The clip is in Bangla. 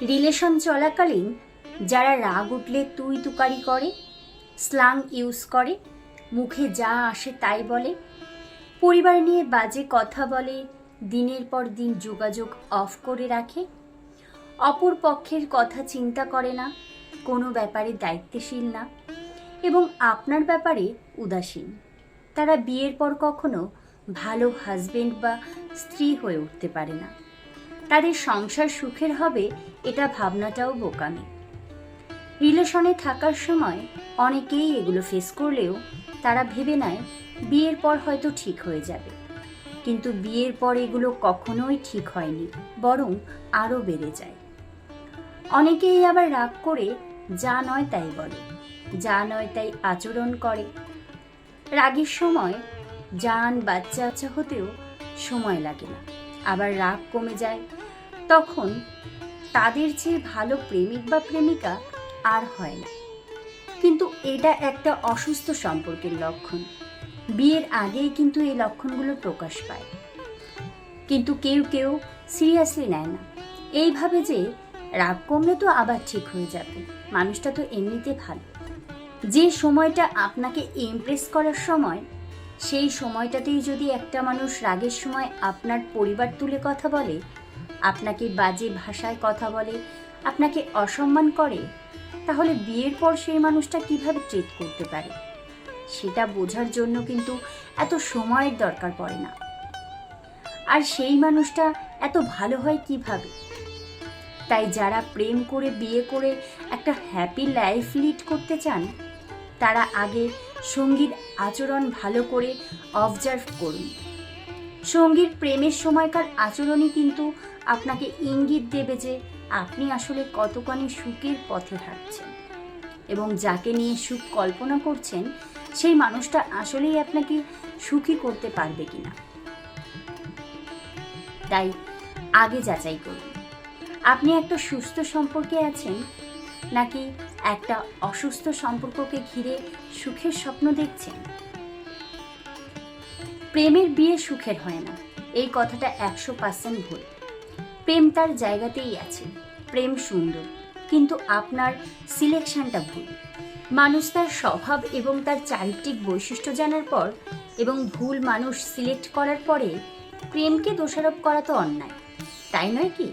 রিলেশন চলাকালীন যারা রাগ উঠলে তুই তুকারি করে, স্লাং ইউজ করে, মুখে যা আসে তাই বলে, পরিবার নিয়ে বাজে কথা বলে, দিনের পর দিন যোগাযোগ অফ করে রাখে, অপর পক্ষের কথা চিন্তা করে না, কোনো ব্যাপারে দায়িত্বশীল না এবং আপনার ব্যাপারে উদাসীন। তারা বিয়ের পর কখনো ভালো হাজবেন্ড বা স্ত্রী হয়ে উঠতে পারে না। তাদের সংসার সুখের হবে এটা ভাবনাটাও বোকামি। রিলেশনে থাকার সময় অনেকেই এগুলো ফেস করলেও তারা ভেবে নেয় বিয়ের পর হয়তো ঠিক হয়ে যাবে। কিন্তু বিয়ের পর এগুলো কখনোই ঠিক হয়নি, বরং আরও বেড়ে যায়। অনেকেই আবার রাগ করে, যা নয় তাই বলে, যা নয় তাই আচরণ করে। রাগের সময় জান বাচ্চা বাচ্চা হতেও সময় লাগে না। আবার রাগ কমে যায়। তখন তাদের চেয়ে ভালো প্রেমিক বা প্রেমিকা আর হয় না। কিন্তু এটা একটা অসুস্থ সম্পর্কের লক্ষণ। বিয়ের আগেই কিন্তু এই লক্ষণগুলো প্রকাশ পায়। কিন্তু কেউ কেউ সিরিয়াসলি নেয় না। এইভাবে যে রাগ কমলে তো আবার ঠিক হয়ে যাবে। মানুষটা তো এমনিতে ভালো। যে সময়টা আপনাকে ইমপ্রেস করার সময় সেই সময়টাতেই যদি একটা মানুষ রাগের সময় আপনার পরিবার তুলে কথা বলে, আপনাকে বাজে ভাষায় কথা বলে, আপনাকে অসম্মান করে, তাহলে বিয়ের পর সেই মানুষটা কীভাবে ট্রিট করতে পারে? সেটা বোঝার জন্য কিন্তু এত সময়ের দরকার পড়ে না। আর সেই মানুষটা এত ভালো হয় কীভাবে? তাই যারা প্রেম করে, বিয়ে করে একটা হ্যাপি লাইফ লিড করতে চান তারা আগে সঙ্গীর আচরণ ভালো করে অবজার্ভ করুন। সঙ্গীর প্রেমের সময়কার আচরণই কিন্তু আপনাকে ইঙ্গিত দেবে যে আপনি আসলে কতখানি সুখের পথে হাঁটছেন এবং যাকে নিয়ে সুখ কল্পনা করছেন, সেই মানুষটা আসলেই আপনাকে সুখী করতে পারবে কিনা। তাই আগে যাচাই করুন। আপনি একটা সুস্থ সম্পর্কে আছেন নাকি একটা অসুস্থ সম্পর্ককে ঘিরে সুখের স্বপ্ন দেখছেন? প্রেমের বিয়ে সুখের হয় না, এই কথাটা একশো পার্সেন্ট ভুল। প্রেম তার জায়গাতেই আছে, প্রেম সুন্দর, কিন্তু আপনার সিলেকশনটা ভুল। মানুষ তার স্বভাব এবং তার চারিত্রিক বৈশিষ্ট্য জানার পর এবং ভুল মানুষ সিলেক্ট করার পরে প্রেমকে দোষারোপ করা তো অন্যায়, তাই নয় কি?